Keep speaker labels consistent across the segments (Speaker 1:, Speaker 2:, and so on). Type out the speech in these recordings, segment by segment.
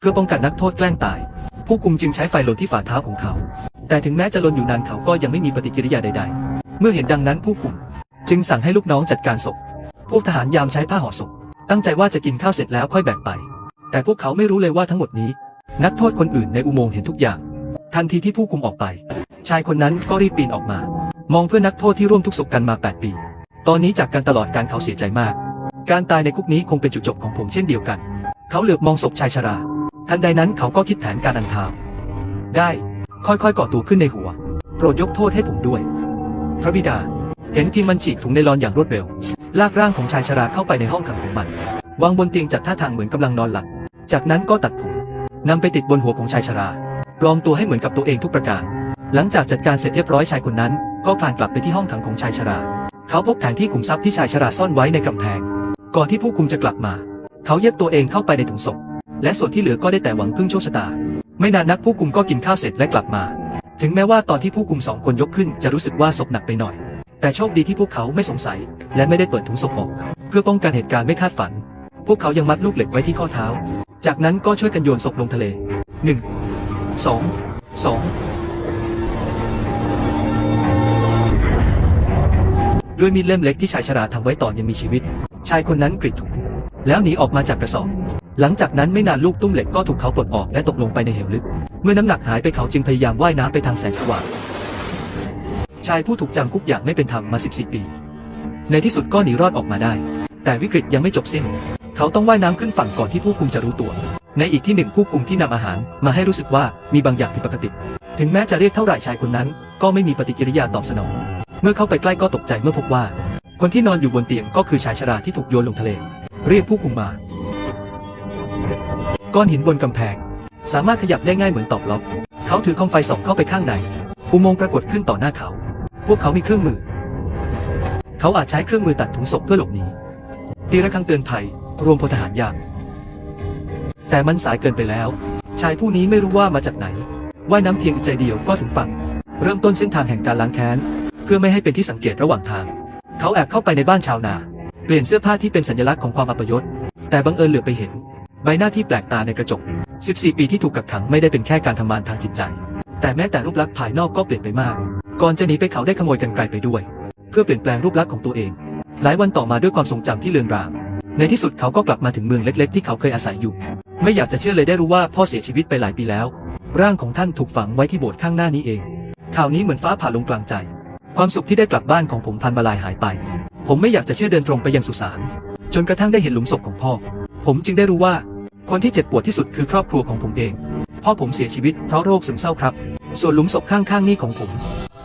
Speaker 1: เพื่อป้องกันนักโทษแกล้งตาย ผู้คุมจึงใช้ไฟลนที่ฝ่าเท้าของเขา แต่ถึงแม้จะลนอยู่นานเขาก็ยังไม่มีปฏิกิริยาใด ๆ เมื่อเห็นดังนั้นผู้คุม จึงสั่งให้ลูกน้องจัดการศพ พวกทหารยามใช้ผ้าห่อศพ ตั้งใจว่าจะกินข้าวเสร็จแล้วค่อยแบ่งไป แต่พวกเขาไม่รู้เลยว่าทั้งหมดนี้ นักโทษคนอื่นในอุโมงค์เห็นทุกอย่าง ทันทีที่ผู้คุมออกไป ชายคนนั้นก็รีบปีนออกมา มองเพื่อนนักโทษที่ร่วมทุกข์สกันมา 8 ปี ตอนนี้จากการตลอดการเขาเสียใจมาก การตายในคุกนี้คงเป็นจุดจบของผมเช่นเดียวกัน เขาเหลือบมองศพชายชรา ทันใดนั้นเขาก็คิดแผนการอันทามได้ ค่อยๆก่อตัวขึ้นในหัว โปรดยกโทษให้ผมด้วย พระบิดา เห็นพิมพ์มันฉีกถุงไนลอนอย่างรวดเร็ว ลากร่างของชายชราเข้าไปในห้องขังของมัน วางบนเตียงจัดท่าทางเหมือนกำลังนอนหลับ จากนั้นก็ตัดผมนำไปติดบนหัวของชายชรา ปลอมตัวให้เหมือนกับตัวเองทุกประการ หลังจากจัดการเสร็จเรียบร้อยชายคนนั้น ก็คลานกลับไปที่ห้องขังของชายชรา เขาพบแผนที่ขุมทรัพย์ที่ชายชราซ่อนไว้ในกำแพง ก่อนที่ผู้คุมจะกลับมา เขาเย็บตัวเองเข้าไปในถุงศพ และส่วนที่เหลือก็ได้แต่หวังพึ่งโชคชะตา ไม่นานนักผู้คุมก็กินข้าวเสร็จและกลับมา ถึงแม้ว่าตอนที่ผู้คุมสองคนยกขึ้นจะรู้สึกว่าศพหนักไปหน่อย แต่โชคดีที่พวกเขาไม่สงสัย และไม่ได้เปิดถุงศพออก เพื่อป้องกันเหตุการณ์ไม่คาดฝัน พวกเขายังมัดลูกเหล็กไว้ที่ข้อเท้า จากนั้นก็ช่วยกันโยนศพลงทะเลหนึ่งสองสองด้วยมีดเล่มเล็กที่ชายชราทำไว้ตอนยังมีชีวิต ชายคนนั้นกรีดถุงแล้วหนีออกมาจากกระสอบ หลังจากนั้นไม่นานลูกตุ้มเหล็กก็ถูกเขาปลดออกและตกลงไปในเหวลึก เมื่อน้ำหนักหายไปเขาจึงพยายามว่ายน้ำไปทางแสงสว่าง ชายผู้ถูกจำคุกอย่างไม่เป็นธรรมมา 14 ปี ในที่สุดก็หนีรอดออกมาได้ แต่วิกฤตยังไม่จบสิ้น เขาต้องว่ายน้ำขึ้นฝั่งก่อนที่ผู้คุมจะรู้ตัว ในอีกที่หนึ่งผู้คุมที่นำอาหาร มาให้รู้สึกว่ามีบางอย่างผิดปกติ ถึงแม้จะเรียกเท่าไหร่ชายคนนั้น ก็ไม่มีปฏิกิริยาตอบสนอง เมื่อเข้าไปใกล้ก็ตกใจเมื่อพบว่า คนที่นอนอยู่บนเตียงก็คือชายชราที่ถูกโยนลงทะเล เรียกผู้คุมมา ก้อนหินบนกำแพง สามารถขยับได้ง่ายเหมือนตอกล็อก เขาถือคอมไฟส่องเข้าไปข้างใน อุโมงค์ปรากฏขึ้นต่อหน้าเขา พวกเขามีเครื่องมือ เขาอาจใช้เครื่องมือตัดถุงศพเพื่อหลบหนีตีระฆังเตือนภัย รวมพลทหารยามแต่มันสายเกินไปแล้ว ชายผู้นี้ไม่รู้ว่ามาจากไหน ว่ายน้ำเพียงใจเดียวก็ถึงฝั่ง เริ่มต้นเส้นทางแห่งการล้างแค้น เพื่อไม่ให้เป็นที่สังเกตระหว่างทาง เขาแอบเข้าไปในบ้านชาวนา เปลี่ยนเสื้อผ้าที่เป็นสัญลักษณ์ของความอัปยศ แต่บังเอิญเหลือไปเห็น ใบหน้าที่แปลกตาในกระจก 14 ปีที่ถูกกักขังไม่ได้เป็นแค่การทำมานทางจิตใจ แต่แม้แต่รูปลักษณ์ภายนอกก็เปลี่ยนไปมาก ก่อนจะหนีไปเขาได้ขโมยกันไกลไปด้วย เพื่อเปลี่ยนแปลงรูปลักษณ์ของตัวเอง หลายวันต่อมาด้วยความทรงจำที่เลือนราง ในที่สุดเขาก็กลับมาถึงเมืองเล็ก ๆ ที่เขาเคยอาศัยอยู่ ไม่อยากจะเชื่อเลยได้รู้ว่าพ่อเสียชีวิตไปหลายปีแล้ว ร่างของท่านถูกฝังไว้ที่โบสถ์ข้างหน้านี้เอง ข่าวนี้เหมือนฟ้าผ่าลงกลางใจ ความสุขที่ได้กลับบ้านของผมพันมาลายหายไป ผมไม่อยากจะเชื่อเดินตรงไปยังสุสาน จนกระทั่งได้เห็นหลุมศพของพ่อ ผมจึงได้รู้ว่า คนที่เจ็บปวดที่สุดคือครอบครัวของผมเอง พ่อผมเสียชีวิตเพราะโรคซึมเศร้าครับ ส่วนหลุมศพข้างๆนี่ของผม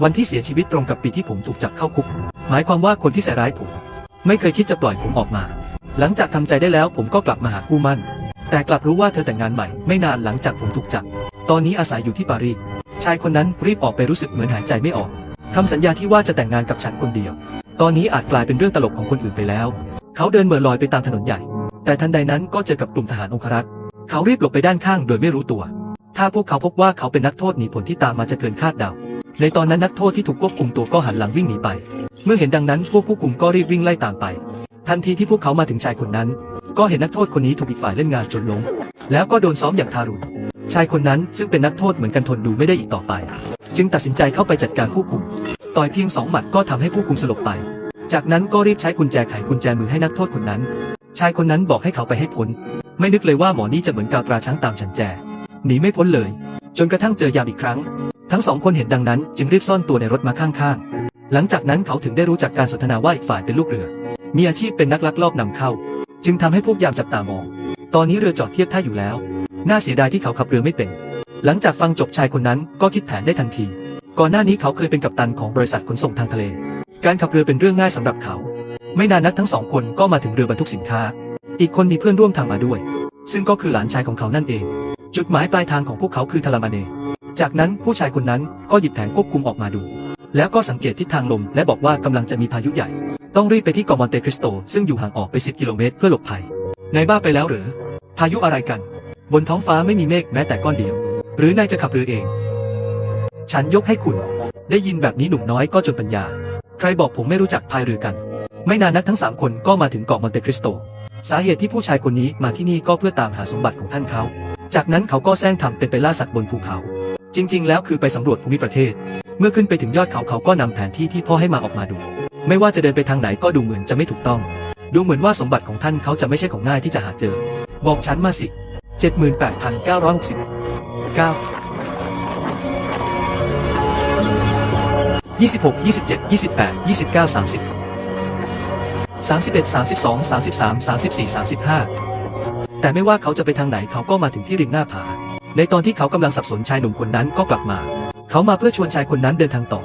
Speaker 1: วันที่เสียชีวิตตรงกับปีที่ผมถูกจับเข้าคุก หมายความว่าคนที่ใส่ร้ายผม ไม่เคยคิดจะปล่อยผมออกมา หลังจากทำใจได้แล้วผมก็กลับมาหาคู่มั่น แต่กลับรู้ว่าเธอแต่งงานใหม่ไม่นานหลังจากผมถูกจับ ตอนนี้อาศัยอยู่ที่ปารีส ชายคนนั้นรีบออกไปรู้สึกเหมือนหายใจไม่ออกคำสัญญาที่ว่าจะแต่งงานกับฉันคนเดียว ตอนนี้อาจกลายเป็นเรื่องตลกของคนอื่นไปแล้ว เขาเดินเหม่อลอยไปตามถนนใหญ่ แต่ทันใดนั้นก็เจอกับกลุ่มทหารองครักษ์เขารีบหลบไปด้านข้างโดยไม่รู้ตัว ถ้าพวกเขาพบว่าเขาเป็นนักโทษหนีผลที่ตามมาจะเกินคาดเดา ในตอนนั้นนักโทษที่ถูกควบคุมตัวก็หันหลังวิ่งหนีไป เมื่อเห็นดังนั้นพวกผู้คุมก็รีบวิ่งไล่ตามไป ทันทีที่พวกเขามาถึงชายคนนั้น ก็เห็นนักโทษคนนี้ถูกอีกฝ่ายเล่นงานจนล้ม แล้วก็โดนซ้อมอย่างทารุณ ชายคนนั้นซึ่งเป็นนักโทษเหมือนกันทนดูไม่ได้อีกต่อไป จึงตัดสินใจเข้าไปจัดการผู้คุม ต่อยเพียงสองหมัดก็ทำให้ผู้คุมสลบไป จากนั้นก็รีบใช้กุญแจไขกุญแจมือให้นักโทษคนนั้น ชายคนนั้นบอกให้เขาไปให้พ้น ไม่นึกเลยว่าหมอนี่จะเหมือนกาวตราช้างตามฉันแจ หนีไม่พ้นเลย จนกระทั่งเจอยามอีกครั้ง ทั้งสองคนเห็นดังนั้น จึงรีบซ่อนตัวในรถมาข้างๆ หลังจากนั้นเขาถึงได้รู้จากการสนทนาว่าอีกฝ่ายเป็นลูกเรือ มีอาชีพเป็นนักลักลอบนำเข้า จึงทำให้พวกยามจับตามอง ตอนนี้เรือจอดเทียบท่าอยู่แล้ว น่าเสียดายที่เขาขับเรือไม่เป็น หลังจากฟังจบชายคนนั้นก็คิดแผนได้ทันที ก่อนหน้านี้เขาเคยเป็นกัปตันของบริษัทขนส่งทางทะเล การขับเรือเป็นเรื่องง่ายสำหรับเขา ไม่นานนักทั้งสองคนก็มาถึงเรือบรรทุกสินค้า อีกคนมีเพื่อนร่วมทางมาด้วย ซึ่งก็คือหลานชายของเขานั่นเอง จุดหมายปลายทางของพวกเขาคือทารามาเน จากนั้นผู้ชายคนนั้นก็หยิบแผนควบคุมออกมาดู แล้วก็สังเกตทิศทางลมและบอกว่ากำลังจะมีพายุใหญ่ ต้องรีบไปที่เกาะมอนเตคริสโต ซึ่งอยู่ห่างออกไป 10 กิโลเมตรเพื่อหลบภัยนายบ้าไปแล้วหรือ พายุอะไรกัน บนท้องฟ้าไม่มีเมฆแม้แต่ก้อนเดียว หรือนายจะขับเรือเอง ฉันยกให้คุณ ได้ยินแบบนี้หนุ่มน้อยก็จนปัญญา ใครบอกผมไม่รู้จักพายเรือกัน ไม่นานนักทั้งสามคนก็มาถึงเกาะมอนเตคริสโต สาเหตุที่ผู้ชายคนนี้มาที่นี่ก็เพื่อตามหาสมบัติของท่านเขา จากนั้นเขาก็แซงทำเป็นไปล่าสัตว์บนภูเขา จริง ๆ แล้วคือไปสำรวจภูมิประเทศ เมื่อขึ้นไปถึงยอดเขาเขาก็นำแผนที่ที่พ่อให้มาออกมาดู ไม่ว่าจะเดินไปทางไหนก็ดูเหมือนจะไม่ถูกต้อง ดูเหมือนว่าสมบัติของท่านเขาจะไม่ใช่ของง่ายที่จะหาเจอ บอกฉันมาสิ78,969 26 27 28 29 30 31 32 33 34 35 แต่ไม่ว่าเขาจะไปทางไหนเขาก็มาถึงที่ริมหน้าผา ในตอนที่เขากำลังสับสนชายหนุ่มคนนั้นก็กลับมา เขามาเพื่อชวนชายคนนั้นเดินทางต่อ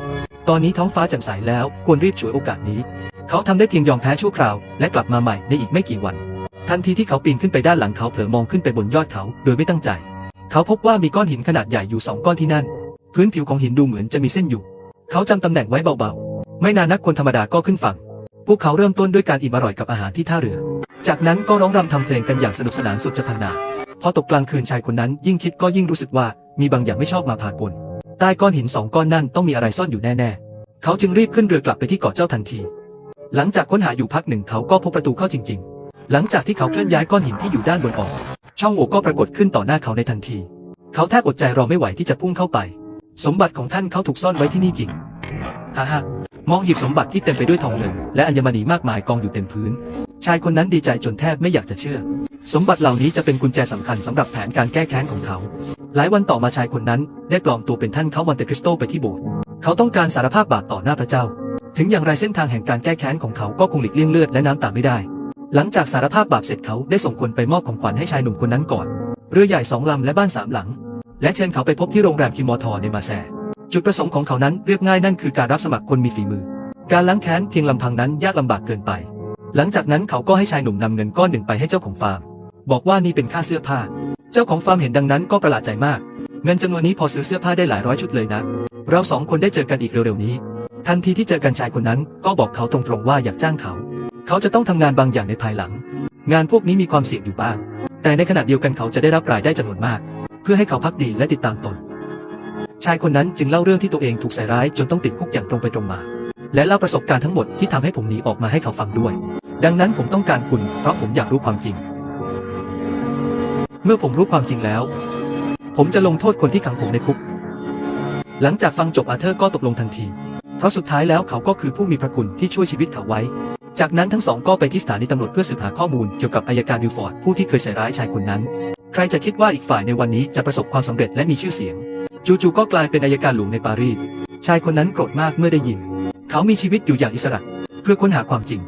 Speaker 1: ตอนนี้ท้องฟ้าแจ่มใสแล้วควรรีบฉวยโอกาสนี้ เขาทำได้เพียงยอมแพ้ชั่วคราว และกลับมาใหม่ในอีกไม่กี่วัน ทันทีที่เขาปีนขึ้นไปด้านหลังเขาเผลอมองขึ้นไปบนยอดเขาโดยไม่ตั้งใจ เขาพบว่ามีก้อนหินขนาดใหญ่อยู่สองก้อนที่นั่น พื้นผิวของหินดูเหมือนจะมีเส้นอยู่ เขาจำตำแหน่งไว้เบาๆ ไม่นานนักคนธรรมดาก็ขึ้นฝั่ง พวกเขาเริ่มต้นด้วยการอิ่มอร่อยกับอาหารที่ท่าเรือ จากนั้นก็ร้องรำทำเพลงกันอย่างสนุกสนานสุดจะพันนาพอตกกลางคืนชายคนนั้นยิ่งคิดก็ยิ่งรู้สึกว่ามีบางอย่างไม่ชอบมาพากล ใต้ก้อนหินสองก้อนนั่นต้องมีอะไรซ่อนอยู่แน่ๆ เขาจึงรีบขึ้นเรือกลับไปที่เกาะเจ้าทันที หลังจากค้นหาอยู่พักหนึ่งเขาก็พบประตูเข้าจริง ๆ หลังจากที่เขาเคลื่อนย้ายก้อนหินที่อยู่ด้านบนออก ช่องโหว่ก็ปรากฏขึ้นต่อหน้าเขาในทันที เขาแทบอดใจรอไม่ไหวที่จะพุ่งเข้าไป สมบัติของท่านเขาถูกซ่อนไว้ที่นี่จริงฮ่าฮ่า มองหยิบสมบัติที่เต็มไปด้วยทองเงิน และอัญมณีมากมายกองอยู่เต็มพื้น ชายคนนั้นดีใจจนแทบไม่อยากจะเชื่อ สมบัติเหล่านี้จะเป็นกุญแจสำคัญสำหรับแผนการแก้แค้นของเขา หลายวันต่อมาชายคนนั้นได้ปลอมตัวเป็นท่านเขามอนเตคริสโตไปที่โบสถ์เขาต้องการสารภาพบาปต่อหน้าพระเจ้า ถึงอย่างไรเส้นทางแห่งการแก้แค้นของเขาก็คงหลีกเลี่ยงเลือดและน้ำตาไม่ได้ หลังจากสารภาพบาปเสร็จเขาได้ส่งคนไปมอบของขวัญให้ชายหนุ่มคนนั้นก่อน เรือใหญ่สองลำและบ้านสามหลัง และเชิญเขาไปพบที่โรงแรมคิมอทอในมาแซ จุดประสงค์ของเขานั้นเรียบง่ายนั่นคือการรับสมัครคนมีฝีมือ การล้างแค้นเพียงลำพังนั้นยากลำบากเกินไป หลังจากนั้นเขาก็ให้ชายหนุ่มนำเงินก้อนหนึ่งไปให้เจ้าของฟาร์ม บอกว่านี่เป็นค่าเสื้อผ้า เจ้าของฟาร์มเห็นดังนั้นก็ประหลาดใจมาก เงินจำนวนนี้พอซื้อเสื้อผ้าได้หลายร้อยชุดเลยนะ เราสองคนได้เจอกันอีกเร็วๆนี้ ทันทีที่เจอกันชายคนนั้นก็บอกเขาตรงๆว่าอยากจ้างเขา เขาจะต้องทำงานบางอย่างในภายหลัง งานพวกนี้มีความเสี่ยงอยู่บ้าง แต่ในขณะเดียวกันเขาจะได้รับรายได้จำนวนมาก เพื่อให้เขาพักดีและติดตามตน ชายคนนั้นจึงเล่าเรื่องที่ตัวเองถูกใส่ร้ายจนต้องติดคุกอย่างตรงไปตรงมา และเล่าประสบการณ์ทั้งหมดที่ทำให้ผมหนีออกมาให้เขาฟังด้วย ดังนั้นผมต้องการคุณ เพราะผมอยากรู้ความจริง เมื่อผมรู้ความจริงแล้ว ผมจะลงโทษคนที่ขังผมในคุก หลังจากฟังจบอาเธอร์ก็ตกลงทันที เพราะสุดท้ายแล้วเขาก็คือผู้มีพระคุณที่ช่วยชีวิตเขาไว้ จากนั้นทั้งสองก็ไปที่สถานีตำรวจเพื่อสืบหาข้อมูลเกี่ยวกับอายการวิลฟอร์ดผู้ที่เคยใส่ร้ายชายคนนั้น ใครจะคิดว่าอีกฝ่ายในวันนี้จะประสบความสำเร็จและมีชื่อเสียง จู่ๆก็กลายเป็นอายการหลวงในปารีส ชายคนนั้นโกรธมากเมื่อได้ยิน เขามีชีวิตอยู่อย่างอิสระ เพื่อค้นหาความจริง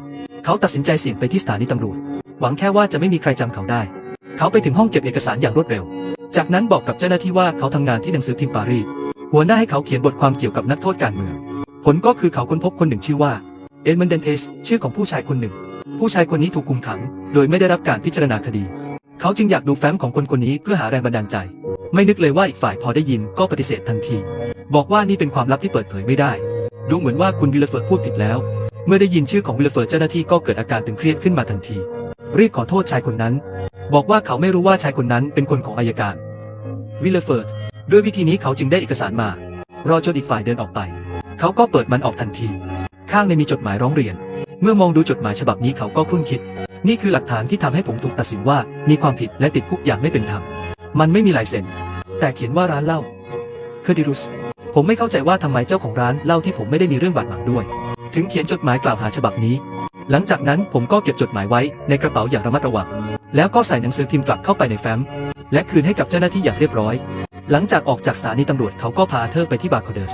Speaker 1: เขาตัดสินใจเสี่ยงไปที่สถานีตำรวจ หวังแค่ว่าจะไม่มีใครจำเขาได้ เขาไปถึงห้องเก็บเอกสารอย่างรวดเร็ว จากนั้นบอกกับเจ้าหน้าที่ว่าเขาทำงานที่หนังสือพิมพ์ปารีส หัวหน้าให้เขาเขียนบทความเกี่ยวกับนักโทษการเมือง ผลก็คือเขาค้นพบคนหนึ่งชื่อว่า เอ็ดมันเดนเทส ชื่อของผู้ชายคนหนึ่ง ผู้ชายคนนี้ถูกคุมขัง โดยไม่ได้รับการพิจารณาคดี เขาจึงอยากดูแฟ้มของคนคนนี้เพื่อหาแรงบันดาลใจ ไม่นึกเลยว่าอีกฝ่ายพอได้ยินก็ปฏิเสธทันที บอกว่านี่เป็นความลับที่เปิดเผยไม่ได้ ดูเหมือนว่าคุณวิลเลฟิร์พูดผิดแล้ว เมื่อได้ยินชื่อของวิลเลฟิร์เจ้าหน้าที่ก็เกิดอาการตึงเครียดขึ้นมาทันที รีบขอโทษชายคนนั้น บอกว่าเขาไม่รู้ว่าชายคนนั้นเป็นคนของอายการ วิลเลฟิร์ด้วยวิธีนี้เขาจึงได้เอกสารมา รอจนอีกฝ่ายเดินออกไป เขาก็เปิดมันออกทันที ข้างในมีจดหมายร้องเรียน เมื่อมองดูจดหมายฉบับนี้เขาก็คุ้นคิด นี่คือหลักฐานที่ทำให้ผมถูกตัดสินว่ามีความผิดและติดคุกอย่างไม่เป็นธรรม มันไม่มีลายเซ็น แต่เขียนว่าร้านเหล้าเคอร์ดิรุส ผมไม่เข้าใจว่าทำไมเจ้าของร้านเหล้าที่ผมไม่ได้มีเรื่องบาดหมางด้วย ถึงเขียนจดหมายกล่าวหาฉบับนี้ หลังจากนั้นผมก็เก็บจดหมายไว้ในกระเป๋าอย่างระมัดระวัง แล้วก็ใส่หนังสือพิมพ์กลับเข้าไปในแฟ้ม และคืนให้กับเจ้าหน้าที่อย่างเรียบร้อย หลังจากออกจากสถานีตำรวจเขาก็พาเธอไปที่บาร์โคเดอร์ส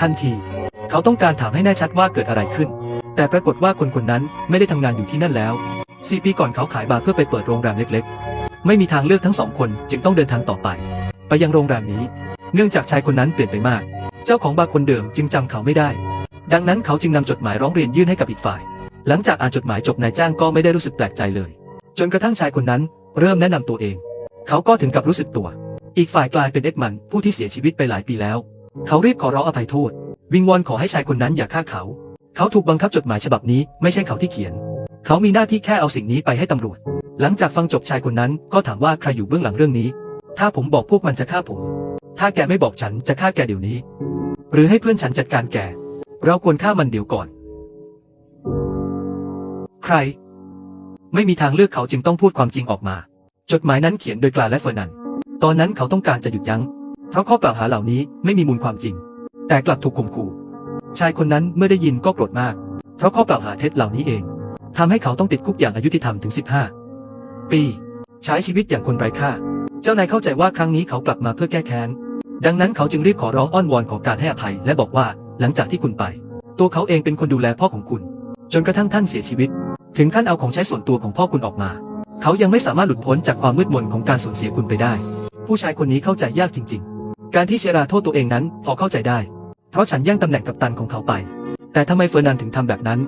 Speaker 1: ทันที เขาต้องการถามให้แน่ชัดว่าเกิดอะไรขึ้น แต่ปรากฏว่าคนคนนั้นไม่ได้ทำงานอยู่ที่นั่นแล้วสี่ปีก่อนเขาขายบาร์เพื่อไปเปิดโรงแรมเล็กๆ ไม่มีทางเลือกทั้งสองคนจึงต้องเดินทางต่อไป ไปยังโรงแรมนี้ เนื่องจากชายคนนั้นเปลี่ยนไปมาก เจ้าของบาร์คนเดิมจึงจำเขาไม่ได้ ดังนั้นเขาจึงนำจดหมายร้องเรียนยื่นให้กับอีกฝ่าย หลังจากอ่านจดหมายจบนายจ้างก็ไม่ได้รู้สึกแปลกใจเลย จนกระทั่งชายคนนั้นเริ่มแนะนำตัวเอง เขาก็ถึงกับรู้สึกตัว อีกฝ่ายกลายเป็นเอ็ดมันผู้ที่เสียชีวิตไปหลายปีแล้ว เขารีบขอร้องอภัยโทษ วิงวอนขอให้ชายคนนั้นอย่าฆ่าเขา เขาถูกบังคับจดหมายฉบับนี้ไม่ใช่เขาที่เขียน เขามีหน้าที่แค่เอาสิ่งนี้ไปให้ตำรวจ หลังจากฟังจบชายคนนั้นก็ถามว่าใครอยู่เบื้องหลังเรื่องนี้ ถ้าผมบอกพวกมันจะฆ่าผม ถ้าแกไม่บอกฉันจะฆ่าแกเดี๋ยวนี้ หรือให้เพื่อนฉันจัดการแก เราควรฆ่ามันเดี๋ยวก่อน ใคร ไม่มีทางเลือกเขาจึงต้องพูดความจริงออกมา จดหมายนั้นเขียนโดยกลาและเฟอร์นัน ตอนนั้นเขาต้องการจะหยุดยัง้ง เพราะข้อกล่าวหาเหล่านี้ไม่มีมูลความจริง แต่กลับถูกข่มขู่ ชายคนนั้นเมื่อได้ยินก็โกรธมาก เพราะข้อกล่าวหาเท็จเหล่านี้เองทำให้เขาต้องติดคุกอย่างอายุติธรรมถึง 15 ปีใช้ชีวิตอย่างคนไร้ค่า เจ้านายเข้าใจว่าครั้งนี้เขากลับมาเพื่อแก้แค้น ดังนั้นเขาจึงรีบขอร้องอ้อนวอนขอการให้อภัย และบอกว่าหลังจากที่คุณไป ตัวเขาเองเป็นคนดูแลพ่อของคุณ จนกระทั่งท่านเสียชีวิต ถึงขั้นเอาของใช้ส่วนตัวของพ่อคุณออกมา เขายังไม่สามารถหลุดพ้นจากความมืดมนของการสูญเสียคุณไปได้ ผู้ชายคนนี้เข้าใจยากจริง ๆ การที่เชราโทษตัวเองนั้นพอเข้าใจได้ เพราะฉันแย่งตำแหน่งกัปตันของเขาไป แต่ทำไมเฟอร์นันถึงทำแบบนั้น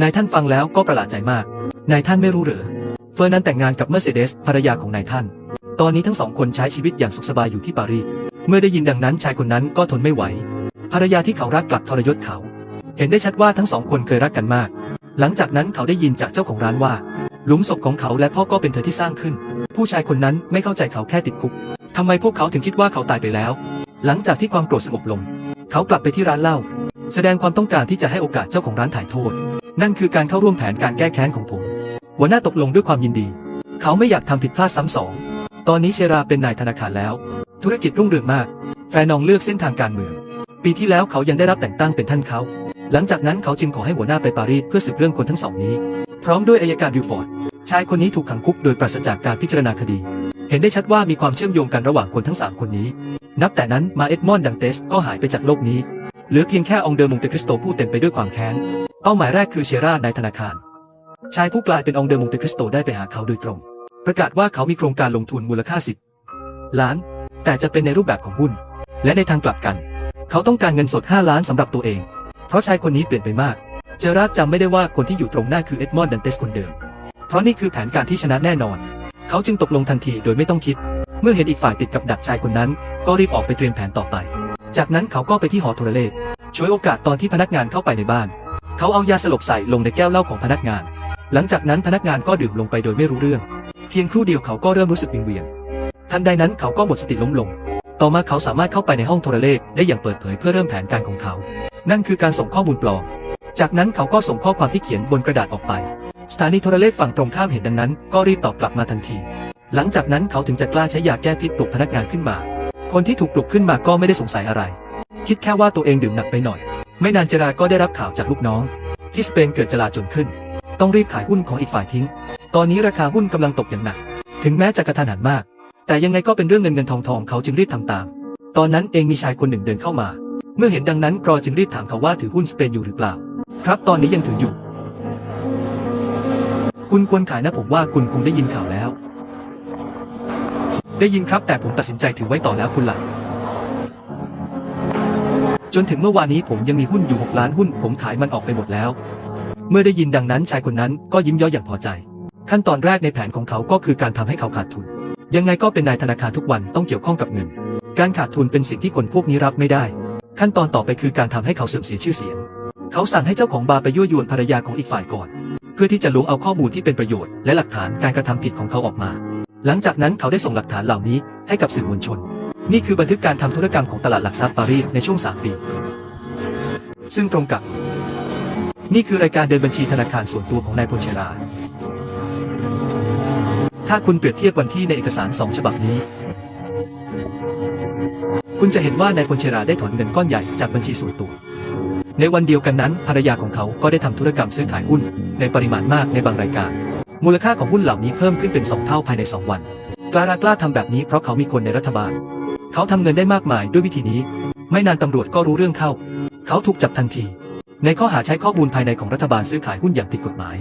Speaker 1: นายท่านฟังแล้วก็ประหลาดใจมาก นายท่านไม่รู้เหรอ เฟอร์นันแต่งงานกับเมอร์เซเดสภรรยาของนายท่าน ตอนนี้ทั้งสองคนใช้ชีวิตอย่างสุขสบายอยู่ที่ปารีส เมื่อได้ยินดังนั้นชายคนนั้นก็ทนไม่ไหว ภรรยาที่เขารักกลับทรยศเขา เห็นได้ชัดว่าทั้งสองคนเคยรักกันมาก หลังจากนั้นเขาได้ยินจากเจ้าของร้านว่า หลุมศพของเขาและพ่อก็เป็นเธอที่สร้างขึ้น ผู้ชายคนนั้นไม่เข้าใจเขาแค่ติดคุกทำไมพวกเขาถึงคิดว่าเขาตายไปแล้ว หลังจากที่ความโกรธสงบลง เขากลับไปที่ร้านเหล้าแสดงความต้องการที่จะให้โอกาสเจ้าของร้านถ่ายโทษ นั่นคือการเข้าร่วมแผนการแก้แค้นของผม หัวหน้าตกลงด้วยความยินดี เขาไม่อยากทำผิดพลาดซ้ำสอง ตอนนี้เชราเป็นนายธนาคารแล้ว ธุรกิจรุ่งเรืองมาก แฟนนองเลือกเส้นทางการเมือง ปีที่แล้วเขายังได้รับแต่งตั้งเป็นท่านเขา หลังจากนั้นเขาจึงขอให้หัวหน้าไปปารีสเพื่อสืบเรื่องคนทั้งสองนี้ พร้อมด้วยอายการดิวฟอร์ด ชายคนนี้ถูกขังคุกโดยปราศจากการพิจารณาคดี เห็นได้ชัดว่ามีความเชื่อมโยงกันระหว่างคนทั้งสามคนนี้ นับแต่นั้นมาเอ็ดมอนด์ดังเตสก็หายไปจากโลกนี้ เหลือเพียงแค่องเดอร์มงเตคริสโตผู้เต็มไปด้วยความแค้น เป้าหมายแรกคือเชราในธนาคาร ชายผู้กลายเป็นองค์เดอมงเตคริสโตได้ไปหาเขาโดยตรง ประกาศว่าเขามีโครงการลงทุนมูลค่า 10 ล้าน แต่จะเป็นในรูปแบบของหุ้น และในทางกลับกัน เขาต้องการเงินสด 5 ล้านสำหรับตัวเอง เพราะชายคนนี้เปลี่ยนไปมาก เจอราจำไม่ได้ว่าคนที่อยู่ตรงหน้าคือเอ็ดมอนด์ดันเตสคนเดิม เพราะนี่คือแผนการที่ชนะแน่นอน เขาจึงตกลงทันทีโดยไม่ต้องคิด เมื่อเห็นอีกฝ่ายติดกับดักชายคนนั้น ก็รีบออกไปเตรียมแผนต่อไป จากนั้นเขาก็ไปที่หอโทรเลขช่วยโอกาสตอนที่พนักงานเข้าไปในบ้าน เขาเอายาสลบใส่ลงในแก้วเหล้าของพนักงาน หลังจากนั้นพนักงานก็ดื่มลงไปโดยไม่รู้เรื่อง เพียงครู่เดียวเขาก็เริ่มรู้สึกวิงเวียน ทันใดนั้นเขาก็หมดสติล้มลง ต่อมาเขาสามารถเข้าไปในห้องโทรเลขได้อย่างเปิดเผยเพื่อเริ่มแผนการของเขา นั่นคือการส่งข้อมูลปลอม จากนั้นเขาก็ส่งข้อความที่เขียนบนกระดาษออกไป สถานีโทรเลขฝั่งตรงข้ามเห็นดังนั้น ก็รีบตอบกลับมาทันที หลังจากนั้นเขาถึงจะกล้าใช้ยาแก้พิษปลุกพนักงานขึ้นมา คนที่ถูกปลุกขึ้นมาก็ไม่ได้สงสัยอะไร คิดแค่ว่าตัวเองดื่มหนักไปหน่อย ไม่นานเจราก็ได้รับข่าวจากลูกน้อง ที่สเปนเกิดจลาจนขึ้น ต้องรีบขายหุ้นของอีกฝ่ายทิ้ง ตอนนี้ราคาหุ้นกำลังตกอย่างหนัก ถึงแม้จะกระทันหันมาก แต่ยังไงก็เป็นเรื่องเงินเงินทองทองเขาจึงรีบทำตาม ตอนนั้นเองมีชายคนหนึ่งเดินเข้ามา เมื่อเห็นดังนั้นกรอจึงรีบถามเขาว่าถือหุ้นสเปนอยู่หรือเปล่า ครับตอนนี้ยังถืออยู่ คุณควรขายนะผมว่าคุณคงได้ยินข่าวแล้ว ได้ยินครับแต่ผมตัดสินใจถือไว้ต่อแล้วคุณล่ะจนถึงเมื่อวานนี้ผมยังมีหุ้นอยู่ 6 ล้านหุ้น ผมขายมันออกไปหมดแล้ว เมื่อได้ยินดังนั้นชายคนนั้นก็ยิ้มย่ออย่างพอใจ ขั้นตอนแรกในแผนของเขาก็คือการทำให้เขาขาดทุน ยังไงก็เป็นนายธนาคารทุกวันต้องเกี่ยวข้องกับเงิน การขาดทุนเป็นสิ่งที่คนพวกนี้รับไม่ได้ ขั้นตอนต่อไปคือการทำให้เขาเสื่อมเสียชื่อเสียง เขาสั่งให้เจ้าของบาร์ไปยั่วยวนภรรยาของอีกฝ่ายก่อน เพื่อที่จะล้วงเอาข้อมูลที่เป็นประโยชน์และหลักฐานการกระทำผิดของเขาออกมา หลังจากนั้นเขาได้ส่งหลักฐานเหล่านี้ให้กับสื่อมวลชน นี่คือบันทึกการทำธุรกรรมของตลาดหลักทรัพย์ปารีสในช่วง3ปี ซึ่งตรงกับ นี่คือรายการเดินบัญชีธนาคารส่วนตัวของนายพลเชรา ถ้าคุณเปรียบเทียบวันที่ในเอกสารสองฉบับนี้ คุณจะเห็นว่านายพลเชราได้ถอนเงินก้อนใหญ่จากบัญชีส่วนตัว ในวันเดียวกันนั้นภรรยาของเขาก็ได้ทำธุรกรรมซื้อขายหุ้น ในปริมาณมากในบางรายการ มูลค่าของหุ้นเหล่านี้เพิ่มขึ้นเป็น 2 เท่าภายใน 2 วัน กล้ารากล้าทำแบบนี้เพราะเขามีคนในรัฐบาล เขาทำเงินได้มากมายด้วยวิธีนี้ ไม่นานตำรวจก็รู้เรื่องเข้า เขาถูกจับทันที ในข้อหาใช้ข้อมูลภายในของรัฐบาลซื้อขายหุ้นอย่างผิดกฎหมาย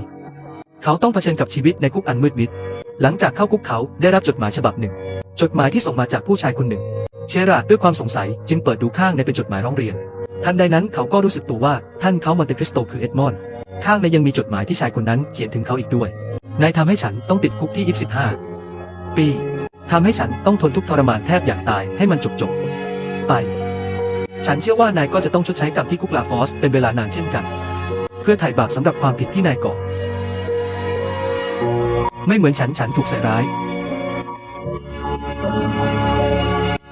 Speaker 1: เขาต้องเผชิญกับชีวิตในคุกอันมืดมิด หลังจากเข้าคุกเขาได้รับจดหมายฉบับหนึ่ง จดหมายที่ส่งมาจากผู้ชายคนหนึ่ง เชราดด้วยความสงสัยจึงเปิดดูข้างในเป็นจดหมายร้องเรียน ทันใดนั้นเขาก็รู้สึกตัวว่าท่านเขามอนเตคริสโตคือเอ็ดมอนด์ข้างในยังมีจดหมายที่ชายคนนั้นเขียนถึงเขาอีกด้วย นายทำให้ฉันต้องติดคุกที่ 25 ปีทำให้ฉันต้องทนทุกทรมานแทบอยากตายให้มันจบจบๆไป ฉันเชื่อว่านายก็จะต้องชดใช้กรรมที่คุกลาฟอสเป็นเวลานานเช่นกัน เพื่อไถ่บาปสำหรับความผิดที่นายก่อ ไม่เหมือนฉันฉันถูกใส่ร้าย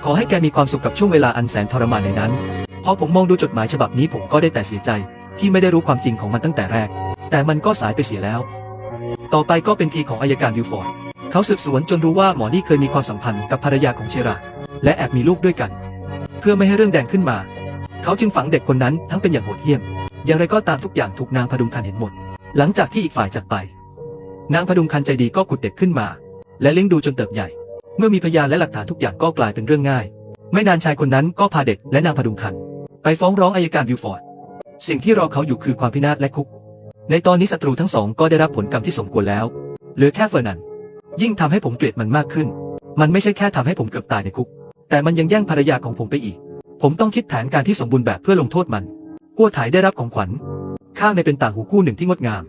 Speaker 1: ขอให้แกมีความสุขกับช่วงเวลาอันแสนทรมานในนั้น พอผมมองดูจดหมายฉบับนี้ผมก็ได้แต่เสียใจ ที่ไม่ได้รู้ความจริงของมันตั้งแต่แรก แต่มันก็สายไปเสียแล้ว ต่อไปก็เป็นทีของอายการดิวฟอร์ดเขาสืบสวนจนรู้ว่าหมอนี่เคยมีความสัมพันธ์กับภรรยาของเชราและแอบมีลูกด้วยกัน เพื่อไม่ให้เรื่องแดงขึ้นมา เขาจึงฝังเด็กคนนั้นทั้งเป็นอย่างโหดเหี้ยม อย่างไรก็ตามทุกอย่างถูกนางพดุงคันเห็นหมด หลังจากที่อีกฝ่ายจากไป นางพดุงคันใจดีก็ขุดเด็กขึ้นมา และเลี้ยงดูจนเติบใหญ่ เมื่อมีพยานและหลักฐานทุกอย่างก็กลายเป็นเรื่องง่าย ไม่นานชายคนนั้นก็พาเด็กและนางพดุงคัน ไปฟ้องร้องอายการวิลฟอร์ด สิ่งที่รอเขาอยู่คือความพินาศและคุก ในตอนนี้ศัตรูทั้งสองก็ได้รับผลกรรมที่สมควรแล้ว เหลือแค่เฟอร์นัน ยิ่งทำให้ผมเกลียดมันมากขึ้น มันไม่ใช่แค่ทำให้ผมเกือบตายในคุก แต่มันยังแย่งภรรยาของผมไปอีก ผมต้องคิดแผนการที่สมบูรณ์แบบเพื่อลงโทษมันกัวถ่ายได้รับของขวัญ ข้างในเป็นต่างหูคู่หนึ่งที่งดงาม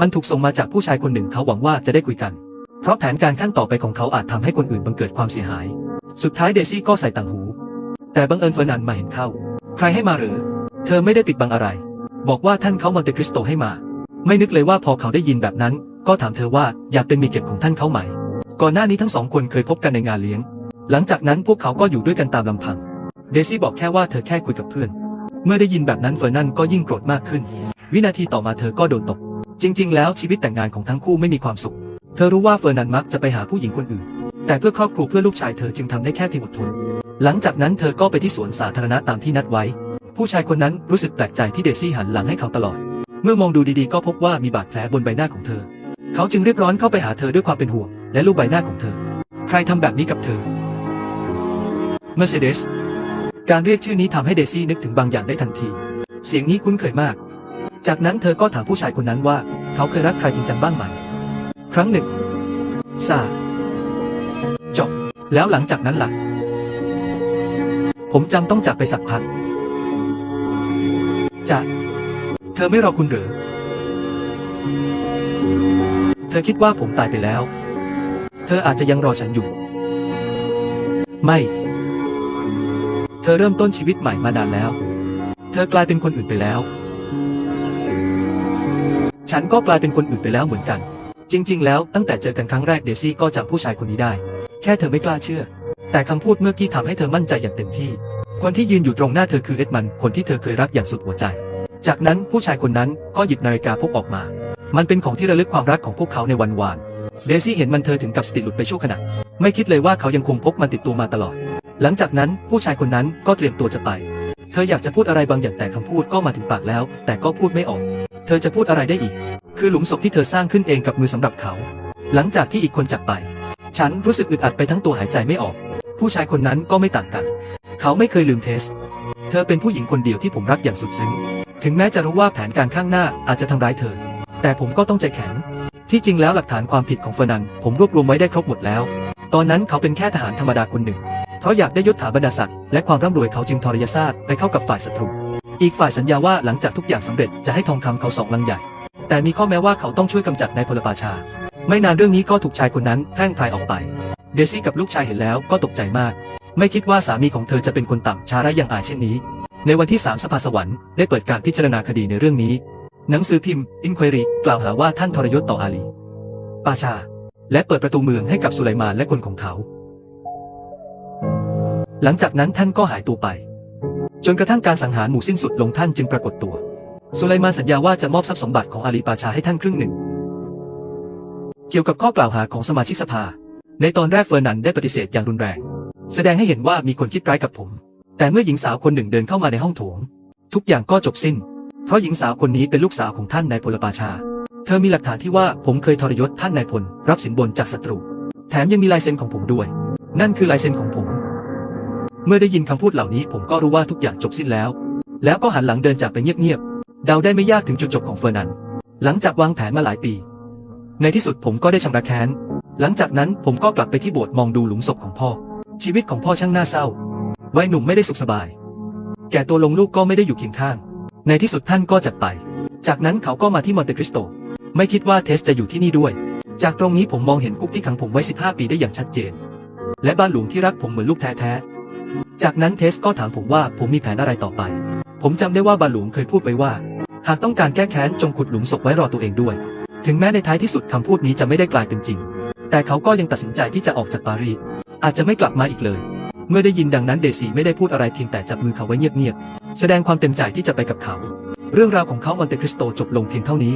Speaker 1: มันถูกส่งมาจากผู้ชายคนหนึ่งเขาหวังว่าจะได้คุยกัน เพราะแผนการขั้นต่อไปของเขาอาจทำให้คนอื่นบังเกิดความเสียหาย สุดท้ายเดซี่ก็ใส่ต่างหู แต่บังเอิญเฟอร์นันด์มาเห็นเข้า ใครให้มาหรือ เธอไม่ได้ปิดบังอะไร บอกว่าท่านเขามอนเตคริสโตให้มา ไม่นึกเลยว่าพอเขาได้ยินแบบนั้น ก็ถามเธอว่าอยากเป็นมีเก็บของท่านเขาไหม ก่อนหน้านี้ทั้งสองคนเคยพบกันในงานเลี้ยง หลังจากนั้นพวกเขาก็อยู่ด้วยกันตามลำพัง เดซี่บอกแค่ว่าเธอแค่คุยกับเพื่อน เมื่อได้ยินแบบนั้นเฟอร์นันก็ยิ่งโกรธมากขึ้น วินาทีต่อมาเธอก็โดนตก จริง ๆ แล้วชีวิตแต่งงานของทั้งคู่ไม่มีความสุข เธอรู้ว่าเฟอร์นันมักจะไปหาผู้หญิงคนอื่น แต่เพื่อครอบครัวเพื่อลูกชายเธอจึงทำได้แค่เพียงอดทน หลังจากนั้นเธอก็ไปที่สวนสาธารณะตามที่นัดไว้ ผู้ชายคนนั้นรู้สึกแปลกใจที่เดซี่หันหลังให้เขาตลอด เมื่อมองดูดีๆก็พบว่ามีบาดแผลบนใบหน้าของเธอ เขาจึงรีบร้อนเข้าไปหาเธอด้วยความเป็นห่วง และลูบใบหน้าของเธอ ใครทำแบบนี้กับเธอ Mercedes การเรียกชื่อนี้ทำให้เดซี่นึกถึงบางอย่างได้ทันที เสียงนี้คุ้นเคยมาก จากนั้นเธอก็ถามผู้ชายคนนั้นว่า เขาเคยรักใครจริงจังบ้างไหม ครั้งหนึ่งซาจบ แล้วหลังจากนั้นล่ะ ผมจำต้องจากไปสักพักจะเธอไม่รอคุณหรือ เธอคิดว่าผมตายไปแล้ว เธออาจจะยังรอฉันอยู่ ไม่ เธอเริ่มต้นชีวิตใหม่มานานแล้ว เธอกลายเป็นคนอื่นไปแล้ว ฉันก็กลายเป็นคนอื่นไปแล้วเหมือนกัน จริง ๆ แล้วตั้งแต่เจอกันครั้งแรกเดซี่ก็จำผู้ชายคนนี้ได้ แค่เธอไม่กล้าเชื่อ แต่คำพูดเมื่อกี้ทำให้เธอมั่นใจอย่างเต็มที่ คนที่ยืนอยู่ตรงหน้าเธอคือเอ็ดมัน คนที่เธอเคยรักอย่างสุดหัวใจ จากนั้นผู้ชายคนนั้นก็หยิบนาฬิกาพกออกมา มันเป็นของที่ระลึกความรักของพวกเขาในวันวานเดซี่เห็นมันเธอถึงกับสติหลุดไปชั่วขณะ ไม่คิดเลยว่าเขายังคงพกมันติดตัวมาตลอด หลังจากนั้นผู้ชายคนนั้นก็เตรียมตัวจะไป เธออยากจะพูดอะไรบางอย่างแต่คำพูดก็มาถึงปากแล้ว แต่ก็พูดไม่ออก เธอจะพูดอะไรได้อีก คือหลุมศพที่เธอสร้างขึ้นเองกับมือสำหรับเขา หลังจากที่อีกคนจากไป ฉันรู้สึกอึดอัดไปทั้งตัวหายใจไม่ออก ผู้ชายคนนั้นก็ไม่ต่างกัน เขาไม่เคยลืมเทส เธอเป็นผู้หญิงคนเดียวที่ผมรักอย่างสุดซึ้ง ถึงแม้จะรู้ว่าแผนการข้างหน้าอาจจะทำร้ายเธอ แต่ผมก็ต้องใจแข็ง ที่จริงแล้วหลักฐานความผิดของเฟอร์นันผมรวบรวมไว้ได้ครบหมดแล้ว ตอนนั้นเขาเป็นแค่ทหารธรรมดาคนหนึ่ง เพราะอยากได้ยศถาบรรดาศักดิ์และความร่ำรวยเขาจึงทรยศาสไปเข้ากับฝ่ายศัตรู อีกฝ่ายสัญญาว่าหลังจากทุกอย่างสำเร็จจะให้ทองคำเขาสองลังใหญ่ แต่มีข้อแม้ว่าเขาต้องช่วยกำจัดนายพลปาชา ไม่นานเรื่องนี้ก็ถูกชายคนนั้นแพร่งพรายออกไป เดซี่กับลูกชายเห็นแล้วก็ตกใจมาก ไม่คิดว่าสามีของเธอจะเป็นคนต่ำช้าไร้ยังอายเช่นนี้ ในวันที่ 3 สภาสวรรค์ได้เปิดการพิจารณาคดีในเรื่องนี้ หนังสือพิมพ์อินคว r รีกล่าวหาว่าท่านทรยศต่ออาลี ปาชา และเปิดประตูเมืองให้กับสุไลมานและคนของเขา หลังจากนั้นท่านก็หายตัวไป จนกระทั่งการสังหารหมู่สิ้นสุดลงท่านจึงปรากฏตัวสุไลมานสัญญาว่าจะมอบทรัพย์สมบัติของอาลีปาชาให้ท่านครึ่งหนึ่ง เกี่ยวกับข้อกล่าวหาของสมาชิกสภา ในตอนแรกเฟอร์นันได้ปฏิเสธอย่างรุนแรง แสดงให้เห็นว่ามีคนคิดร้ายกับผม แต่เมื่อหญิงสาวคนหนึ่งเดินเข้ามาในห้องโถง ทุกอย่างก็จบสิ้น เพราะหญิงสาวคนนี้เป็นลูกสาวของท่านนายพลปาชา เธอมีหลักฐานที่ว่าผมเคยทรยศท่านนายพลรับสินบนจากศัตรู แถมยังมีลายเซ็นของผมด้วย นั่นคือลายเซ็นของผม เมื่อได้ยินคำพูดเหล่านี้ผมก็รู้ว่าทุกอย่างจบสิ้นแล้ว แล้วก็หันหลังเดินจากไปเงียบๆ เดาได้ไม่ยากถึงจุดจบของเฟอร์นัน หลังจากวางแผนมาหลายปี ในที่สุดผมก็ได้ชำระแค้น หลังจากนั้นผมก็กลับไปที่โบสถ์มองดูหลุมศพของพ่อ ชีวิตของพ่อช่างน่าเศร้า วัยหนุ่มไม่ได้สุขสบาย แก่ตัวลงลูกก็ไม่ได้อยู่เคียงข้าง ในที่สุดท่านก็จากไป จากนั้นเขาก็มาที่มอนเตคริสโต ไม่คิดว่าเทสจะอยู่ที่นี่ด้วย จากตรงนี้ผมมองเห็นคุกที่ขังผมไว้ 15 ปีได้อย่างชัดเจน และบ้านหลวงที่รักผมเหมือนลูกแท้ๆ จากนั้นเทสก็ถามผมว่าผมมีแผนอะไรต่อไป ผมจำได้ว่าบาหลวงเคยพูดไว้ว่า หากต้องการแก้แค้นจงขุดหลุมศพไว้รอตัวเองด้วย ถึงแม้ในท้ายที่สุดคำพูดนี้จะไม่ได้กลายเป็นจริง แต่เขาก็ยังตัดสินใจที่จะออกจากปารีสอาจจะไม่กลับมาอีกเลย เมื่อได้ยินดังนั้นเดซี่ไม่ได้พูดอะไรเพียงแต่จับมือเขาไว้เงียบๆแสดงความเต็มใจที่จะไปกับเขา เรื่องราวของเขามอนเตคริสโตจบลงเพียงเท่านี้